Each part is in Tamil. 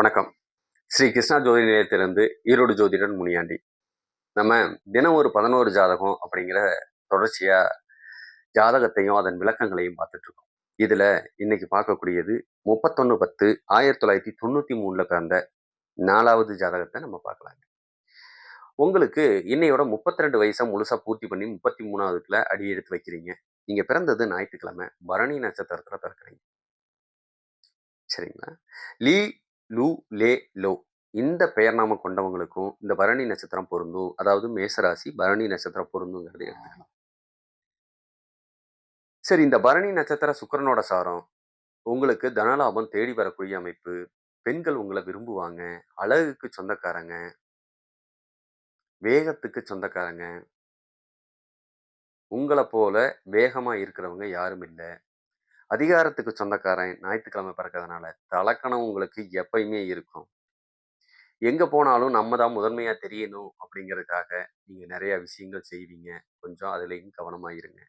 வணக்கம். ஸ்ரீ கிருஷ்ணா ஜோதி நிலையத்திலிருந்து ஈரோடு ஜோதிடன் முனியாண்டி. நம்ம தினம் ஒரு பதினோரு ஜாதகம் அப்படிங்கிற தொடர்ச்சியா ஜாதகத்தையும் அதன் விளக்கங்களையும் பார்த்துட்டு இருக்கோம் இதுல இன்னைக்கு பார்க்கக்கூடியது முப்பத்தொன்னு பத்து ஆயிரத்தி தொள்ளாயிரத்தி தொண்ணூத்தி மூணுல பிறந்த நாலாவது ஜாதகத்தை நம்ம பார்க்கலாங்க உங்களுக்கு இன்னையோட முப்பத்தி ரெண்டு வயசை முழுசா பூர்த்தி பண்ணி முப்பத்தி மூணாவதுக்குள்ள அடி எடுத்து வைக்கிறீங்க. நீங்க பிறந்தது ஞாயிற்றுக்கிழமை பரணி நட்சத்திரத்துல பிறக்கிறீங்க. சரிங்களா? லீ லூ லே லோ. இந்த பெயர் நாம கொண்டவங்களுக்கும் இந்த பரணி நட்சத்திரம் பொருந்தும். அதாவது மேசராசி பரணி நட்சத்திரம் பொருந்துங்கிறது எடுத்துக்கலாம். சரி இந்த பரணி நட்சத்திர சுக்கிரனோட சாரம் உங்களுக்கு தனலாபம் தேடி வரக்கூடிய அமைப்பு பெண்கள் உங்களை விரும்புவாங்க அழகுக்கு சொந்தக்காரங்க வேகத்துக்கு சொந்தக்காரங்க உங்களை போல வேகமா இருக்கிறவங்க யாரும் இல்லை. அதிகாரத்துக்கு சொந்தக்காரன் ஞாயிற்றுக்கிழமை பிறக்கிறதுனால தலக்கணம் உங்களுக்கு எப்பயுமே இருக்கும். எங்கே போனாலும் நம்ம தான் முதன்மையாக தெரியணும் அப்படிங்கிறதுக்காக நீங்கள் நிறையா விஷயங்கள் செய்வீங்க. கொஞ்சம் அதுலேயும் கவனமாக இருங்க.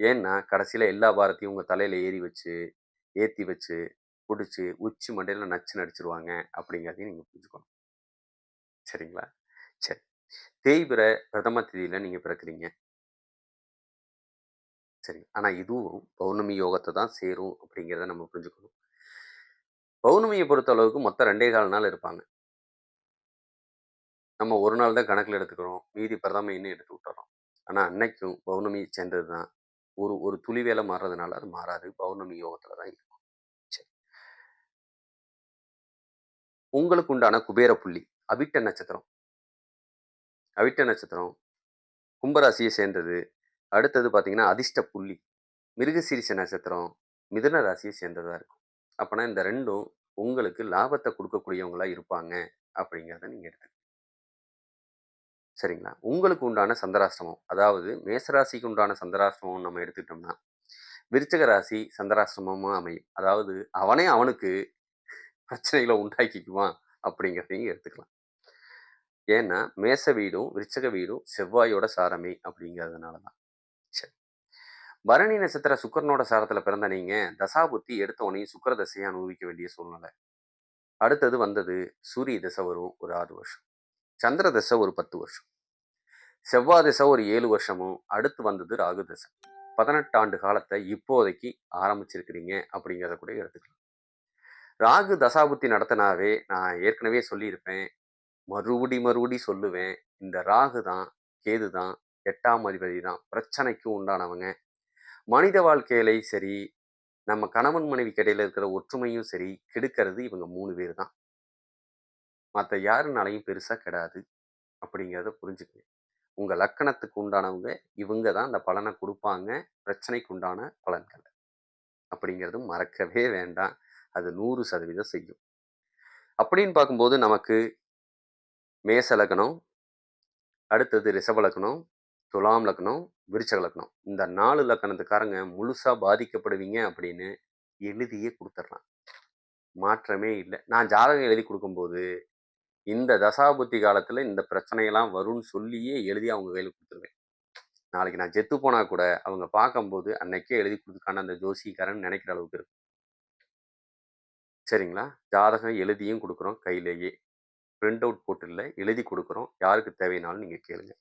ஏன்னா கடைசியில் எல்லா பாரத்தையும் உங்கள் தலையில் ஏறி வச்சு ஏற்றி வச்சு பிடிச்சி உச்சி மண்டையில் நச்சு நடிச்சிருவாங்க அப்படிங்கிறதையும் நீங்கள் புரிஞ்சுக்கணும். சரிங்களா? சரி. தேய்பிற பிரதம தேதியில் நீங்கள் பிறக்கிறீங்க. சரி. ஆனால் இதுவும் பௌர்ணமி யோகத்தை தான் சேரும் அப்படிங்கிறத நம்ம புரிஞ்சுக்கணும். பௌர்ணமியை பொறுத்த அளவுக்கு மொத்தம் ரெண்டே கால் நாள் இருப்பாங்க நம்ம ஒரு நாள் தான் கணக்கில் எடுத்துக்கிறோம். மீதி பிரதம இன்னும் எடுத்து விட்டுறோம். ஆனால் அன்னைக்கும் பௌர்ணமி சேர்ந்தது தான். ஒரு ஒரு துளி வேலை மாறுறதுனால அது மாறாது. பௌர்ணமி யோகத்தில் தான் இருக்கும். சரி. உங்களுக்கு உண்டான குபேர புள்ளி அவிட்ட நட்சத்திரம். அவிட்ட நட்சத்திரம் கும்பராசியை சேர்ந்தது. அடுத்தது பார்த்தீங்கன்னா அதிர்ஷ்ட புள்ளி. மிருகசீரிச நட்சத்திரம் மிதுன ராசியை சேர்ந்ததாக இருக்கும். அப்போனா இந்த ரெண்டும் உங்களுக்கு லாபத்தை கொடுக்கக்கூடியவங்களா இருப்பாங்க அப்படிங்கிறத நீங்கள் எடுத்து சரிங்களா? உங்களுக்கு உண்டான சந்திராஷ்டமம் அதாவது மேசராசிக்கு உண்டான சந்திராஷ்டமம் நம்ம எடுத்துக்கிட்டோம்னா விருச்சக ராசி சந்திராஷ்டமமா அமையும். அதாவது அவனே அவனுக்கு பிரச்சனைகளை உண்டாக்கிக்குவான் அப்படிங்கிறதையும் எடுத்துக்கலாம். ஏன்னா மேச வீடும் விருச்சக வீடும் செவ்வாயோட சாரமே அப்படிங்கிறதுனால தான் பரணி நட்சத்திர சுக்கரனோட சாரத்தில் பிறந்த நீங்க தசாபுத்தி எடுத்த உடனே சுக்கர தசையை அனுபவிக்க வேண்டிய சூழ்நிலை. அடுத்தது வந்தது சூரிய தசை வரும் ஒரு ஆறு வருஷம். சந்திர தசை ஒரு பத்து வருஷம். செவ்வாய் தசை ஒரு ஏழு வருஷமும் அடுத்து வந்தது ராகு தசை. பதினெட்டு ஆண்டு காலத்தை இப்போதைக்கு ஆரம்பிச்சிருக்கிறீங்க அப்படிங்கிறத கூட எடுத்துக்கலாம். ராகு தசாபுத்தி நடத்தினாவே நான் ஏற்கனவே சொல்லியிருப்பேன். மறுபடி மறுபடி சொல்லுவேன். இந்த ராகு தான் கேது தான் எட்டாம் அதிபதி தான். பிரச்சனைக்கு உண்டானவங்க மனித வாழ்க்கையிலையும் சரி நம்ம கணவன் மனைவி கடையில் இருக்கிற ஒற்றுமையும் சரி கெடுக்கிறது இவங்க மூணு பேர் தான். மற்ற யாருனாலையும் பெருசாக கெடாது அப்படிங்கிறத புரிஞ்சுக்கங்க. உங்கள் லக்கணத்துக்கு உண்டானவங்க இவங்க தான் அந்த பலனை கொடுப்பாங்க பிரச்சனைக்கு உண்டான பலன்களை அப்படிங்கிறது மறக்கவே வேண்டாம். அது நூறு சதவீதம் செய்யும். அப்படின்னு பார்க்கும்போது நமக்கு மேச லக்னம் அடுத்தது ரிஷப லக்னம் துலாம் லக்னம் விருச்சக லக்னம் இந்த நாலு லக்கணத்துக்காரங்க முழுசாக பாதிக்கப்படுவீங்க அப்படின்னு எழுதியே கொடுத்துட்றான் மாற்றமே இல்லை. நான் ஜாதகம் எழுதி கொடுக்கும்போது இந்த தசாபுத்தி காலத்தில் இந்த பிரச்சனையெல்லாம் வரும்னு சொல்லியே எழுதி அவங்க கையில் கொடுத்துருவேன். நாளைக்கு நான் செத்து போனால் கூட அவங்க பார்க்கும்போது அன்னைக்கே எழுதி கொடுத்துக்கான அந்த ஜோசிக்காரன் நினைக்கிற அளவுக்கு இருக்கும். சரிங்களா? ஜாதகம் எழுதியும் கொடுக்குறோம் கையிலேயே. பிரிண்ட் அவுட் போட்டு இல்லை எழுதி கொடுக்குறோம். யாருக்கு தேவைனாலும் நீங்கள் கேளுங்க.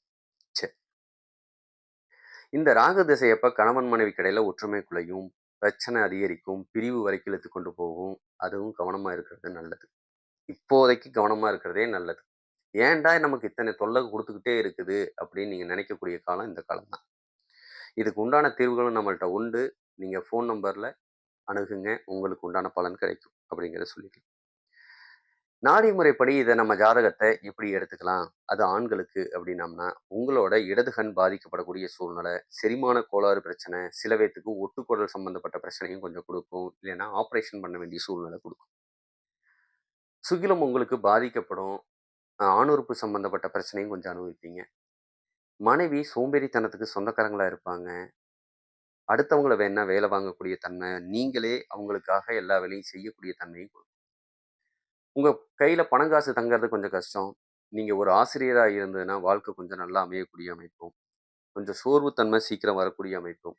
இந்த ராகு திசையப்ப கணவன் மனைவி கடையில் ஒற்றுமை குலையும் பிரச்சனை அதிகரிக்கும் பிரிவு வரைக்கும் இழுத்து கொண்டு போகும் அதுவும் கவனமாக இருக்கிறது நல்லது. இப்போதைக்கு கவனமாக இருக்கிறதே நல்லது. ஏன்டா நமக்கு இத்தனை தொல்லை கொடுத்துக்கிட்டே இருக்குது அப்படின்னு நீங்கள் நினைக்கக்கூடிய காலம் இந்த காலம் தான் இதுக்கு உண்டான தீர்வுகளும் நம்மள்ட்ட உண்டு. நீங்கள் ஃபோன் நம்பரில் அணுகுங்க. உங்களுக்கு உண்டான பலன் கிடைக்கும் அப்படிங்கிறத சொல்லிக்கலாம். நாடி முறைப்படி இதை நம்ம ஜாதகத்தை எப்படி எடுத்துக்கலாம்? அது ஆண்களுக்கு அப்படின்னம்னா உங்களோட இடது கண் பாதிக்கப்படக்கூடிய சூழ்நிலை செரிமான கோளாறு பிரச்சனை சில பேர்த்துக்கு ஒட்டுக்குடல் சம்பந்தப்பட்ட பிரச்சனையும் கொஞ்சம் கொடுக்கும் இல்லைன்னா ஆப்ரேஷன் பண்ண வேண்டிய சூழ்நிலை கொடுக்கும். சுகிலம் உங்களுக்கு பாதிக்கப்படும் ஆணுறுப்பு சம்பந்தப்பட்ட பிரச்சனையும் கொஞ்சம் அனுபவிப்பீங்க. மனைவி சோம்பேறித்தனத்துக்கு சொந்தக்காரங்களா இருப்பாங்க. அடுத்தவங்கள வேணா வேலை வாங்கக்கூடிய தன்மை நீங்களே அவங்களுக்காக எல்லா வேலையும் செய்யக்கூடிய தன்மையும் கொடுக்கும் உங்கள் கையில் பணம் காசு கொஞ்சம் கஷ்டம் நீங்கள் ஒரு ஆசிரியராக இருந்ததுன்னா வாழ்க்கை கொஞ்சம் நல்லா அமையக்கூடிய அமைப்பும் கொஞ்சம் சோர்வுத்தன்மை சீக்கிரம் வரக்கூடிய அமைப்பும்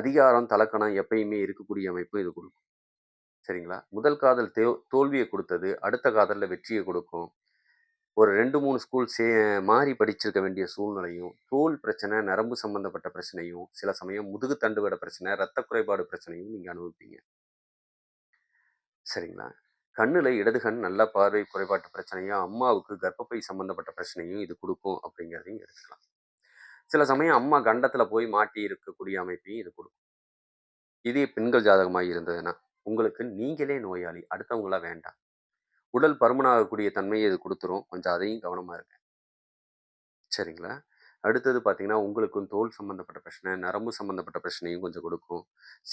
அதிகாரம் தலக்கணம் எப்பயுமே இருக்கக்கூடிய அமைப்பும் இது கொடுக்கும் சரிங்களா? முதல் காதல் தே தோல்வியை கொடுத்தது அடுத்த காதலில் வெற்றியை கொடுக்கும் ஒரு 2, 3 ஸ்கூல் சே மாறி படிச்சிருக்க வேண்டிய சூழ்நிலையும், தோல் பிரச்சனை, நரம்பு சம்மந்தப்பட்ட பிரச்சனையும், சில சமயம் முதுகு தண்டுவட பிரச்சனை, ரத்த குறைபாடு பிரச்சனையும் நீங்கள் அனுபவிப்பீங்க. சரிங்களா? கண்ணில் இடது கண் நல்ல பார்வை குறைபாட்டு பிரச்சனையும், அம்மாவுக்கு கர்ப்பப்பை சம்மந்தப்பட்ட பிரச்சனையும் இது கொடுக்கும் அப்படிங்கிறதையும் எடுத்துக்கலாம். சில சமயம் அம்மா கண்டத்தில் போய் மாட்டி இருக்கக்கூடிய அமைப்பையும் இது கொடுக்கும் இதே பெண்கள் ஜாதகமாக இருந்ததுன்னா, உங்களுக்கு நீங்களே நோயாளி. அடுத்தவங்களா வேண்டாம். உடல் பருமனாகக்கூடிய தன்மையை இது கொடுத்துரும் கொஞ்சம் அதையும் கவனமாக இருங்க. சரிங்களா? அடுத்தது பார்த்தீங்கன்னா, உங்களுக்கும் தோல் சம்மந்தப்பட்ட பிரச்சனை, நரம்பு சம்மந்தப்பட்ட பிரச்சனையும் கொஞ்சம் கொடுக்கும்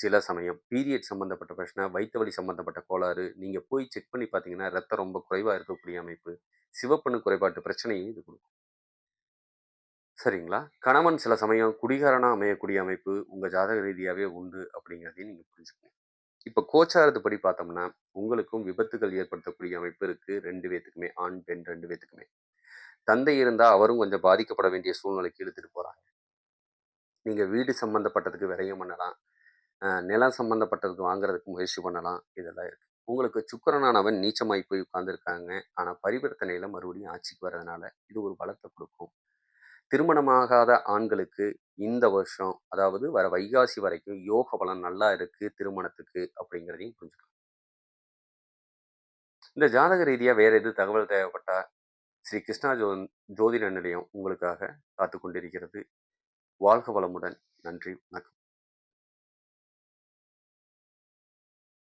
சில சமயம் பீரியட் சம்மந்தப்பட்ட பிரச்சனை, வயிற்று வலி சம்மந்தப்பட்ட கோளாறு, நீங்க போய் செக் பண்ணி பார்த்தீங்கன்னா, ரத்தம் ரொம்ப குறைவா இருக்கக்கூடிய அமைப்பு, சிவப்பணு குறைபாட்டு பிரச்சனையும் இது கொடுக்கும் சரிங்களா? கணவன் சில சமயம் குடிகாரனாக அமையக்கூடிய அமைப்பு உங்க ஜாதக ரீதியாகவே உண்டு அப்படிங்கிறதையும் நீங்க புரிஞ்சுக்கணும். கோச்சாரது கோச்சாரத்துப்படி பார்த்தோம்னா, உங்களுக்கும் விபத்துகள் ஏற்படுத்தக்கூடிய அமைப்பு இருக்கு 2 பேத்துக்குமே. ஆண், பெண் ரெண்டு பேத்துக்குமே. தந்தை இருந்தால் அவரும் கொஞ்சம் பாதிக்கப்பட வேண்டிய சூழ்நிலைக்கு இழுத்துட்டு போகிறாங்க நீங்கள் வீடு சம்மந்தப்பட்டதுக்கு விரயம் பண்ணலாம். நிலம் சம்மந்தப்பட்டதுக்கு வாங்குறதுக்கு முயற்சி பண்ணலாம். இதெல்லாம் இருக்குது உங்களுக்கு சுக்கரனானவன் நீச்சமாகி போய் உட்காந்துருக்காங்க ஆனால் பரிவர்த்தனையில் மறுபடியும் ஆட்சிக்கு வர்றதுனால, இது ஒரு பலத்தை கொடுக்கும். திருமணமாகாத ஆண்களுக்கு இந்த வருஷம், அதாவது வர வைகாசி வரைக்கும் யோக பலன் நல்லா இருக்கு திருமணத்துக்கு அப்படிங்கிறதையும் புரிஞ்சுக்கலாம். இந்த ஜாதக ரீதியாக வேற எது தகவல் தேவைப்பட்டா, ஸ்ரீ கிருஷ்ணா ஜோ ஜோதிட நிலையம் உங்களுக்காக காத்து கொண்டிருக்கிறது. வாழ்க வளமுடன். நன்றி. வணக்கம்.